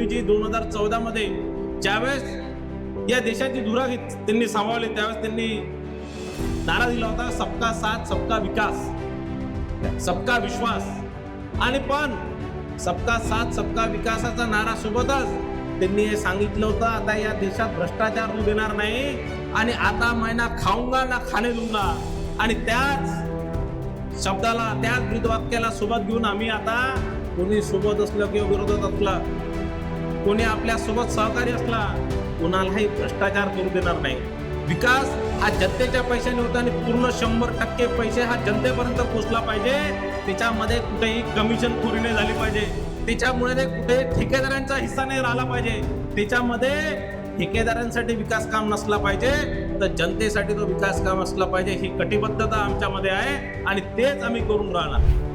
मोदीजी दोन हजार चौदा मध्ये ज्यावेळेस या देशाची धुरा घेत- त्यांनी सांभाळली त्यावेळेस त्यांनी नारा दिला होता सबका साथ सबका विकास सबका विश्वास. आणि पण सबका साथ सबका विकासाचा नारा सोबतच त्यांनी हे सांगितलं होतं आता या देशात भ्रष्टाचार होऊ देणार नाही आणि आता मैना खाऊंगा ना खाणे दुंगा. आणि त्याच शब्दाला त्याच ब्रीदवाक्याला सोबत घेऊन आम्ही आता कोणी सोबत असलं किंवा विरोधात असलं कोणी आपल्यासोबत सहकारी असला कोणालाही भ्रष्टाचार करू देणार नाही. विकास हा जनतेच्या पैशाने होता आणि पूर्ण शंभर टक्के पैसे हा जनतेपर्यंत पोहोचला पाहिजे. त्याच्यामध्ये कुठेही कमिशन खोरी नाही झाली पाहिजे. त्याच्यामुळे कुठे ठेकेदारांचा हिस्सा नाही राहिला पाहिजे. त्याच्यामध्ये ठेकेदारांसाठी विकास काम नसला पाहिजे. तर जनतेसाठी तो विकास काम असला पाहिजे. ही कटिबद्धता आमच्यामध्ये आहे आणि तेच आम्ही करून राहणार.